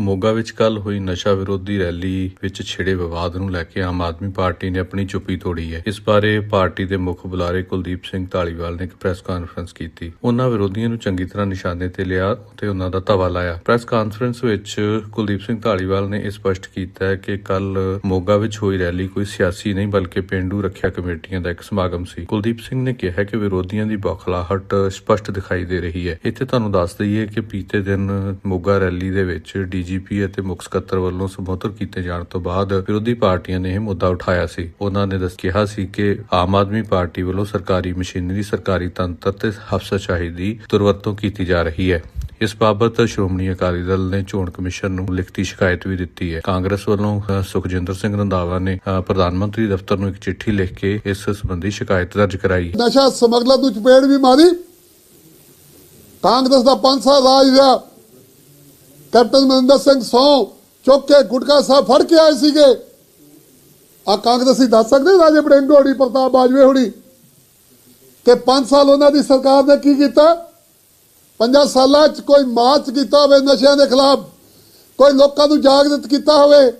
ਮੋਗਾ ਵਿੱਚ ਕੱਲ ਹੋਈ ਨਸ਼ਾ ਵਿਰੋਧੀ ਰੈਲੀ ਵਿੱਚ ਛਿੜੇ ਵਿਵਾਦ ਨੂੰ ਲੈ ਕੇ ਆਮ ਆਦਮੀ ਪਾਰਟੀ ਨੇ ਆਪਣੀ ਚੁੱਪੀ ਤੋੜੀ ਹੈ। ਇਸ ਬਾਰੇ ਪਾਰਟੀ ਦੇ ਮੁੱਖ ਬੁਲਾਰੇ ਕੁਲਦੀਪ ਸਿੰਘ ਢਾਲੀਵਾਲ ਨੇ ਇੱਕ ਪ੍ਰੈਸ ਕਾਨਫਰੰਸ ਕੀਤੀ। ਉਹਨਾਂ ਵਿਰੋਧੀਆਂ ਨੂੰ ਚੰਗੀ ਤਰ੍ਹਾਂ ਨਿਸ਼ਾਨੇ ਤੇ ਲਿਆ ਤੇ ਉਹਨਾਂ ਦਾ ਧਵਾ ਲਾਇਆ। ਪ੍ਰੈਸ ਕਾਨਫਰੰਸ ਵਿੱਚ ਕੁਲਦੀਪ ਸਿੰਘ ਢਾਲੀਵਾਲ ਨੇ ਇਹ ਸਪਸ਼ਟ ਕੀਤਾ ਹੈ ਕਿ ਕੱਲ ਮੋਗਾ ਵਿੱਚ ਹੋਈ ਰੈਲੀ ਕੋਈ ਸਿਆਸੀ ਨਹੀਂ, ਬਲਕਿ ਪਿੰਡੂ ਰੱਖਿਆ ਕਮੇਟੀਆਂ ਦਾ ਇੱਕ ਸਮਾਗਮ ਸੀ। ਕੁਲਦੀਪ ਸਿੰਘ ਨੇ ਕਿਹਾ ਕਿ ਵਿਰੋਧੀਆਂ ਦੀ ਬੌਖਲਾਹਟ ਸਪਸ਼ਟ ਦਿਖਾਈ ਦੇ ਰਹੀ ਹੈ। ਇੱਥੇ ਤੁਹਾਨੂੰ ਦੱਸ ਦਈਏ ਕਿ ਬੀਤੇ ਦਿਨ ਮੋਗਾ ਰੈਲੀ ਦੇ ਵਿੱਚ ਡੀ ਡੀਜੀਪੀ ਅਤੇ ਮੁੱਖ ਸਕੱਤਰ ਵੱਲੋਂ ਸੰਬੋਧਨ ਕੀਤੇ ਜਾਣ ਤੋਂ ਬਾਅਦ ਵਿਰੋਧੀ ਪਾਰਟੀਆਂ ਨੇ ਇਹ ਮੁੱਦਾ ਉਠਾਇਆ ਸੀ। ਉਹਨਾਂ ਨੇ ਦੱਸ ਕਿਹਾ ਸੀ ਕਿ ਆਮ ਆਦਮੀ ਪਾਰਟੀ ਵੱਲੋਂ ਸਰਕਾਰੀ ਮਸ਼ੀਨਰੀ, ਸਰਕਾਰੀ ਤੰਤਰ ਤੇ ਅਫਸਰਸ਼ਾਹੀ ਦੀ ਦੁਰਵਰਤੋਂ ਕੀਤੀ ਜਾ ਰਹੀ ਹੈ। ਇਸ ਬਾਬਤ ਸ਼੍ਰੋਮਣੀ ਅਕਾਲੀ ਦਲ ਨੇ ਚੋਣ ਕਮਿਸ਼ਨ ਨੂੰ ਲਿਖਤੀ ਸ਼ਿਕਾਇਤ ਵੀ ਦਿੱਤੀ ਹੈ। ਕਾਂਗਰਸ ਵੱਲੋਂ ਸੁਖਜਿੰਦਰ ਸਿੰਘ ਰੰਧਾਵਾ ਨੇ ਪ੍ਰਧਾਨ ਮੰਤਰੀ ਦਫ਼ਤਰ ਨੂੰ ਇੱਕ ਚਿੱਠੀ ਲਿਖ ਕੇ ਇਸ ਸੰਬੰਧੀ ਸ਼ਿਕਾਇਤ ਦਰਜ ਕਰਾਈ। ਨਸ਼ਾ ਸਮਗਲਰ ਨੂੰ ਚਪੇੜ ਵੀ ਮਾਰੀ। ਕਾਂਗਰਸ ਦਾ 5 ਸਾਲ ਰਾਜ ਰਿਹਾ। ਕੈਪਟਨ ਮਨਿੰਦਰ ਸਿੰਘ ਸੌ ਚੁੱਕ ਕੇ ਗੁਟਕਾ ਸਾਹਿਬ ਫੜ ਕੇ ਆਏ ਸੀਗੇ। ਆ ਕਾਂਗਰਸੀ ਦੱਸ ਸਕਦੇ ਰਾਜੇ ਬੜਿੰਗ ਹੋਣੀ, ਪ੍ਰਤਾਪ ਬਾਜਵੇ ਹੋੜੀ ਕਿ 5 ਸਾਲ ਉਹਨਾਂ ਦੀ ਸਰਕਾਰ ਨੇ ਕੀ ਕੀਤਾ? ਪੰਜਾਂ ਸਾਲਾਂ 'ਚ ਕੋਈ ਮਾਰਚ ਕੀਤਾ ਹੋਵੇ, ਨਸ਼ਿਆਂ ਦੇ ਖਿਲਾਫ ਕੋਈ ਲੋਕਾਂ ਨੂੰ ਜਾਗਰਤ ਕੀਤਾ ਹੋਵੇ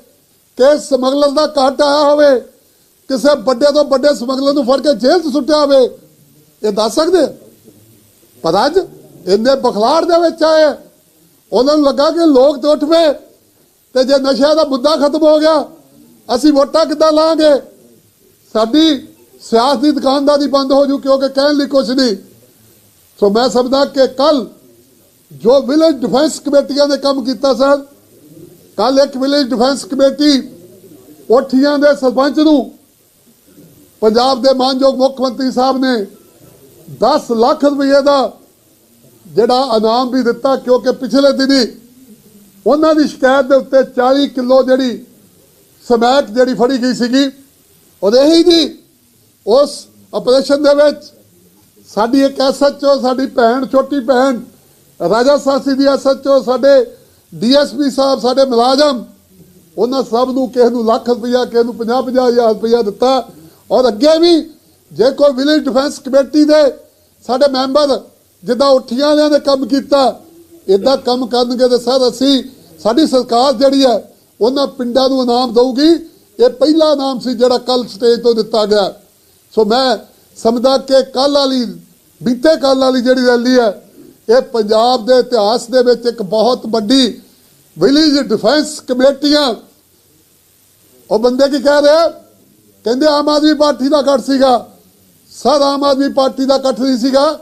ਕਿ ਸਮਗਲਰ ਦਾ ਘਾਟ ਆਇਆ ਹੋਵੇ, ਕਿਸੇ ਵੱਡੇ ਤੋਂ ਵੱਡੇ ਸਮਗਲਰ ਨੂੰ ਫੜ ਕੇ ਜੇਲ੍ਹ 'ਚ ਸੁੱਟਿਆ ਹੋਵੇ, ਇਹ ਦੱਸ ਸਕਦੇ ਆ? ਪਰ ਅੱਜ ਇੰਨੇ ਬਖਲਾੜ ਦੇ ਵਿੱਚ ਆਏ ਉਹਨਾਂ ਨੂੰ ਲੱਗਾ ਕਿ ਲੋਕ ਤਾਂ ਉੱਠ ਪਏ ਤੇ ਜੇ ਨਸ਼ਿਆਂ ਦਾ ਮੁੱਦਾ ਖਤਮ ਹੋ ਗਿਆ, ਅਸੀਂ ਵੋਟਾਂ ਕਿੱਦਾਂ ਲਾਂਗੇ ਸਾਡੀ ਸਿਆਸਤ ਦੀ ਦੁਕਾਨਦਾਰੀ ਬੰਦ ਹੋ ਜੂ, ਕਿਉਂਕਿ ਕਹਿਣ ਲਈ ਕੁਛ ਨਹੀਂ। ਸੋ ਮੈਂ ਸਮਝਦਾ ਕਿ ਕੱਲ ਜੋ ਵਿਲੇਜ ਡਿਫੈਂਸ ਕਮੇਟੀਆਂ ਨੇ ਕੰਮ ਕੀਤਾ ਸਰ ਕੱਲ ਇੱਕ ਵਿਲੇਜ ਡਿਫੈਂਸ ਕਮੇਟੀ ਕੋਠੀਆਂ ਦੇ ਸਰਪੰਚ ਨੂੰ ਪੰਜਾਬ ਦੇ ਮਾਨਯੋਗ ਮੁੱਖ ਮੰਤਰੀ ਸਾਹਿਬ ਨੇ 10 ਲੱਖ ਰੁਪਏ ਦਾ ਜਿਹੜਾ ਇਨਾਮ ਵੀ ਦਿੱਤਾ ਕਿਉਂਕਿ ਪਿਛਲੇ ਦਿਨੀ ਉਹਨਾਂ ਦੀ ਸ਼ਿਕਾਇਤ ਦੇ ਉੱਤੇ 40 ਕਿਲੋ ਜਿਹੜੀ ਸਮੈਕ ਜਿਹੜੀ ਫੜੀ ਗਈ ਸੀਗੀ ਔਰ ਇਹੀ ਜੀ। ਉਸ ਆਪਰੇਸ਼ਨ ਦੇ ਵਿੱਚ ਸਾਡੀ ਇੱਕ ਐਸਐਚਓ ਸਾਡੀ ਭੈਣ, ਛੋਟੀ ਭੈਣ, ਰਾਜਾ ਸਾਸੀ ਦੀ ਐਸਐਚਓ ਸਾਡੇ ਡੀਐਸਪੀ ਸਾਹਿਬ, ਸਾਡੇ ਮੁਲਾਜ਼ਮ, ਉਹਨਾਂ ਸਭ ਨੂੰ ਕਿਸੇ ਨੂੰ ਲੱਖ ਰੁਪਇਆ ਕਿਸੇ ਨੂੰ 50 50 ਹਜ਼ਾਰ ਰੁਪਇਆ ਦਿੱਤਾ। ਔਰ ਅੱਗੇ ਵੀ ਜੇ ਕੋਈ ਵਿਲੇਜ ਡਿਫੈਂਸ ਕਮੇਟੀ ਦੇ ਸਾਡੇ ਮੈਂਬਰ ਜਿੱਦਾਂ ਉੱਠੀਆਂ ਵਾਲਿਆਂ ਨੇ ਕੰਮ ਕੀਤਾ ਇਦਾਂ ਕੰਮ ਕਰਨਗੇ ਤੇ ਸਰ ਅਸੀਂ, ਸਾਡੀ ਸਰਕਾਰ ਜਿਹੜੀ ਹੈ, ਉਹਨਾਂ ਪਿੰਡਾਂ ਨੂੰ ਇਨਾਮ ਦਊਗੀ। ਇਹ ਪਹਿਲਾ ਇਨਾਮ ਸੀ ਜਿਹੜਾ ਕੱਲ ਸਟੇਜ ਤੋਂ ਦਿੱਤਾ ਗਿਆ। ਸੋ ਮੈਂ ਸਮਝਦਾ ਕਿ ਕੱਲ ਵਾਲੀ, ਬੀਤੇ ਕੱਲ ਵਾਲੀ ਜਿਹੜੀ ਰੈਲੀ ਹੈ, ਇਹ ਪੰਜਾਬ ਦੇ ਇਤਿਹਾਸ ਦੇ ਵਿੱਚ ਇੱਕ ਬਹੁਤ ਵੱਡੀ ਵਿਲੇਜ ਡਿਫੈਂਸ ਕਮੇਟੀਆਂ ਉਹ ਬੰਦੇ ਕੀ ਕਹਿ ਰਹੇ ਕਹਿੰਦੇ ਆਮ ਆਦਮੀ ਪਾਰਟੀ ਦਾ ਇਕੱਠ ਸੀਗਾ। ਸਰ ਆਮ ਆਦਮੀ ਪਾਰਟੀ ਦਾ ਇਕੱਠ ਨਹੀਂ ਸੀਗਾ।